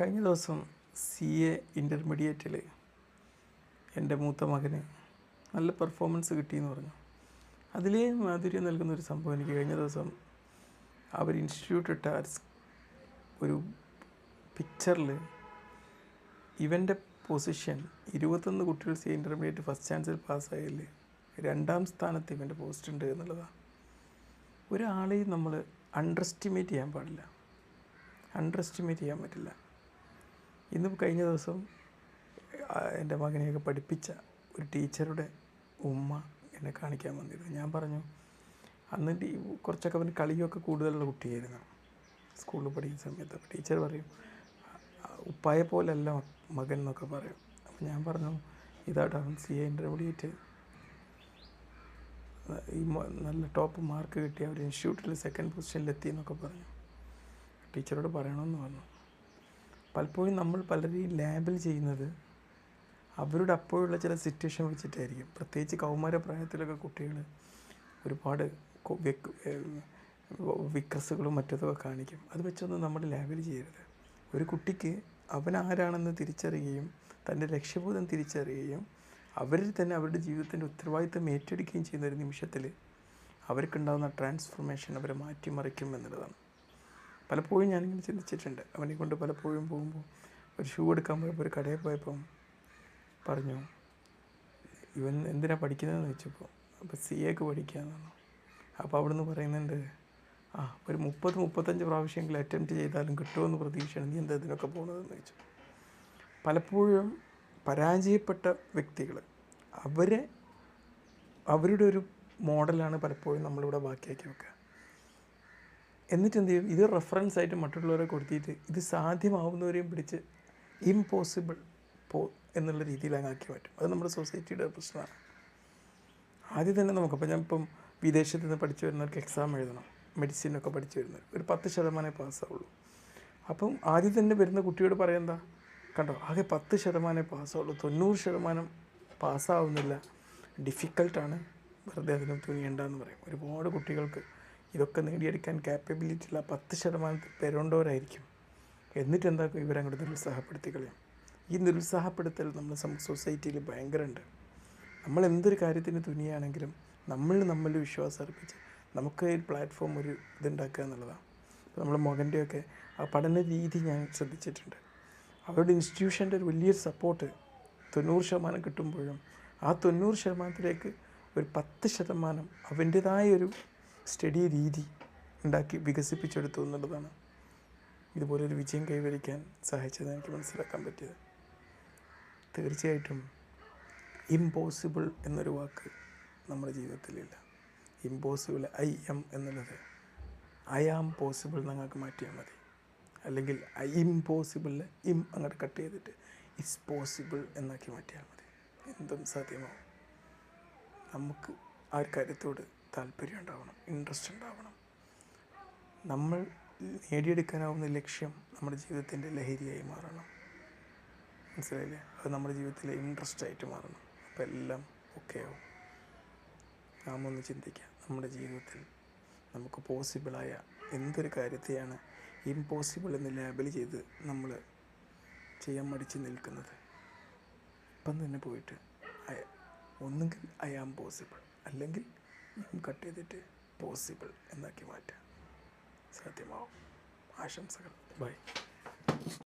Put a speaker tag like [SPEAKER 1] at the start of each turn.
[SPEAKER 1] കഴിഞ്ഞ ദിവസം C A ഇന്റർമീഡിയറ്റിൽ എന്റെ മൂത്ത മകന് നല്ല പെർഫോമൻസ് കിട്ടിയെന്ന് പറഞ്ഞു. അതിലേ മാധുര്യം നൽകുന്ന ഒരു സംഭവം എനിക്ക് കഴിഞ്ഞ ദിവസം അവർ ഇൻസ്റ്റിറ്റ്യൂട്ട് ഇട്ട ഒരു പിക്ചറിൽ ഇവന്റെ പൊസിഷൻ ഇരുപത്തൊന്ന് കുട്ടികൾ സി ഇന്റർമീഡിയറ്റ് ഫസ്റ്റ് ചാൻസിൽ പാസ്സായതിൽ രണ്ടാം സ്ഥാനത്ത് ഇവന്റെ പോസ്റ്റ് ഉണ്ട് എന്നുള്ളതാണ് ഒരാളെയും നമ്മൾ അണ്ടർ എസ്റ്റിമേറ്റ് ചെയ്യാൻ പാടില്ല. അണ്ടർ എസ്റ്റിമേറ്റ് ചെയ്യാൻ പറ്റില്ല. ഇന്ന് കഴിഞ്ഞ ദിവസം എന്റെ മകനെയൊക്കെ പഠിപ്പിച്ച ഒരു ടീച്ചറുടെ ഉമ്മ എന്നെ കാണിക്കാൻ വന്നിരുന്നു. ഞാൻ പറഞ്ഞു അന്ന് കുറച്ചൊക്കെ അവന് കളിയൊക്കെ കൂടുതലുള്ള കുട്ടിയായിരുന്നു. സ്കൂളിൽ പഠിക്കുന്ന സമയത്ത്. അപ്പോൾ ടീച്ചർ പറയും ഉപ്പായ പോലല്ല മകൻ എന്നൊക്കെ പറയും. അപ്പോൾ ഞാൻ പറഞ്ഞു ഇതാട്ടോ അവൻ സി എ ഇന്റർമീഡിയറ്റ്. ഈ നല്ല ടോപ്പ് മാർക്ക് കിട്ടി അവർ ഇൻസ്റ്റിറ്റ്യൂട്ടിൽ സെക്കൻഡ് പൊസിഷനിലെത്തി എന്നൊക്കെ പറഞ്ഞു. ടീച്ചറോട് പറയണമെന്ന് പറഞ്ഞു. പലപ്പോഴും നമ്മൾ പലരെയും ലാബിൽ ചെയ്യുന്നത് അവരുടെ അപ്പോഴുള്ള ചില സിറ്റുവേഷൻ വെച്ചിട്ടായിരിക്കും. പ്രത്യേകിച്ച് കൗമാര പ്രായത്തിലൊക്കെ കുട്ടികൾ ഒരുപാട് വിക്രസുകളും മറ്റതൊക്കെ കാണിക്കും. അത് വെച്ചൊന്നും നമ്മൾ ലാബിൽ ചെയ്യരുത്. ഒരു കുട്ടിക്ക് അവൻ ആരാണെന്ന് തിരിച്ചറിയുകയും തന്റെ ലക്ഷ്യബോധം തിരിച്ചറിയുകയും അവരിൽ തന്നെ അവരുടെ ജീവിതത്തിന്റെ ഉത്തരവാദിത്തം ഏറ്റെടുക്കുകയും ചെയ്യുന്ന ഒരു നിമിഷത്തിൽ അവർക്കുണ്ടാകുന്ന ട്രാൻസ്ഫോർമേഷൻ അവരെ മാറ്റിമറിക്കും എന്നുള്ളതാണ്. പലപ്പോഴും ഞാനിങ്ങനെ ചിന്തിച്ചിട്ടുണ്ട്. അവനെ കൊണ്ട് പലപ്പോഴും പോകുമ്പോൾ ഒരു ഷൂ എടുക്കാൻ പോയപ്പോൾ ഒരു കടയിൽ പോയപ്പം പറഞ്ഞു ഇവൻ എന്തിനാണ് പഠിക്കുന്നതെന്ന് വെച്ചപ്പോൾ അപ്പോൾ സി എക്ക് പഠിക്കാന്നാണ് അപ്പോൾ അവിടുന്ന് പറയുന്നുണ്ട് ആ ഒരു മുപ്പത് മുപ്പത്തഞ്ച് പ്രാവശ്യമെങ്കിലും അറ്റംപ്റ്റ് ചെയ്താലും കിട്ടുമെന്ന് പ്രതീക്ഷയാണ്. നീ എന്താ ഇതിനൊക്കെ പോകുന്നതെന്ന് ചോദിച്ചു. പലപ്പോഴും പരാജയപ്പെട്ട വ്യക്തികൾ അവരെ അവരുടെ ഒരു മോഡലാണ് പലപ്പോഴും നമ്മളിവിടെ ബാക്കിയാക്കി വെക്കുക. എന്നിട്ട് എന്ത് ചെയ്യും ഇത് റെഫറൻസ് ആയിട്ട് മറ്റുള്ളവരെ കൊടുത്തിട്ട് ഇത് സാധ്യമാവുന്നവരെയും പിടിച്ച് ഇമ്പോസിബിൾ പോ എന്നുള്ള രീതിയിൽ അങ്ങാക്കി മാറ്റും അത് നമ്മുടെ സൊസൈറ്റിയുടെ പ്രശ്നമാണ്. ആദ്യം തന്നെ നമുക്ക് അപ്പോൾ ഞാൻ ഇപ്പം വിദേശത്ത് നിന്ന് പഠിച്ചു വരുന്നവർക്ക് എക്സാം എഴുതണം. മെഡിസിനൊക്കെ പഠിച്ചു വരുന്നവർ. ഒരു പത്ത് ശതമാനമേ പാസ്സാവുള്ളൂ അപ്പം ആദ്യം തന്നെ വരുന്ന കുട്ടിയോട് പറയണ്ട കണ്ടോ? ആകെ പത്ത് ശതമാനമേ പാസ്സാവുള്ളൂ തൊണ്ണൂറ് ശതമാനം പാസ്സാവുന്നില്ല ഡിഫിക്കൽട്ടാണ് വെറുതെ അതിന് തുനിയണ്ടെന്ന് പറയും. ഒരുപാട് കുട്ടികൾക്ക് ഇതൊക്കെ നേടിയെടുക്കാൻ ക്യാപ്പബിലിറ്റി ഉള്ള പത്ത് ശതമാനത്തിൽ പേരുണ്ടവരായിരിക്കും. എന്നിട്ട് എന്താക്കും ഇവരങ്ങോട്ട് നിരുത്സാഹപ്പെടുത്തി കളയും ഈ നിരുത്സാഹപ്പെടുത്തൽ നമ്മുടെ സൊസൈറ്റിയിൽ ഭയങ്കരമുണ്ട് നമ്മൾ എന്തൊരു കാര്യത്തിന് തുനിയാണെങ്കിലും നമ്മൾ നമ്മളിൽ വിശ്വാസം അർപ്പിച്ച് നമുക്ക് ഒരു പ്ലാറ്റ്ഫോം ഒരു ഇതുണ്ടാക്കുക എന്നുള്ളതാണ്. ഇപ്പോൾ നമ്മുടെ മകന്റെയൊക്കെ ആ പഠന രീതി ഞാൻ ശ്രദ്ധിച്ചിട്ടുണ്ട്. അവരുടെ ഇൻസ്റ്റിറ്റ്യൂഷന്റെ ഒരു വലിയൊരു സപ്പോർട്ട് തൊണ്ണൂറ് ശതമാനം കിട്ടുമ്പോഴും ആ തൊണ്ണൂറ് ശതമാനത്തിലേക്ക് ഒരു പത്ത് ശതമാനം അവന്റേതായ ഒരു സ്റ്റഡി രീതി ഉണ്ടാക്കി വികസിപ്പിച്ചെടുത്തു എന്നുള്ളതാണ് ഇതുപോലൊരു വിജയം കൈവരിക്കാൻ സഹായിച്ചത് എനിക്ക് മനസ്സിലാക്കാൻ പറ്റിയത്. തീർച്ചയായിട്ടും ഇമ്പോസിബിൾ എന്നൊരു വാക്ക് നമ്മുടെ ജീവിതത്തിലില്ല. ഇമ്പോസിബിൾ ഐ എം എന്നുള്ളത് ഐ ആം പോസിബിൾ നിങ്ങൾക്ക് മാറ്റിയാൽ മതി. അല്ലെങ്കിൽ ഐ ഇമ്പോസിബിൾ ഇം അങ്ങോട്ട് കട്ട് ചെയ്തിട്ട് ഇറ്റ്സ് പോസിബിൾ എന്നാക്കി മാറ്റിയാൽ മതി. എന്തും സാധ്യമാവും. നമുക്ക് ആ കാര്യത്തോട് താല്പര്യം ഉണ്ടാവണം ഇൻട്രസ്റ്റ് ഉണ്ടാവണം. നമ്മൾ നേടിയെടുക്കാനാവുന്ന ലക്ഷ്യം നമ്മുടെ ജീവിതത്തിന്റെ ലഹരിയായി മാറണം. മനസ്സിലായില്ലേ? അത് നമ്മുടെ ജീവിതത്തിലെ ഇൻട്രസ്റ്റ് ആയിട്ട് മാറണം. അപ്പോൾ എല്ലാം ഓക്കെ ആവും. നാം ഒന്ന് ചിന്തിക്കാം. നമ്മുടെ ജീവിതത്തിൽ നമുക്ക് പോസിബിളായ എന്തൊരു കാര്യത്തെയാണ് ഇമ്പോസിബിൾ എന്ന് ലേബൽ ചെയ്ത് നമ്മൾ ചെയ്യാൻ മടിച്ച് നിൽക്കുന്നത്? ഇപ്പം തന്നെ പോയിട്ട് ഒന്നുകിൽ ഐ ആം പോസിബിൾ അല്ലെങ്കിൽ കട്ട് ചെയ്തിട്ട് പോസിബിൾ എന്നാക്കി മാറ്റാം സാധ്യമാവും. ആശംസകൾ. ബൈ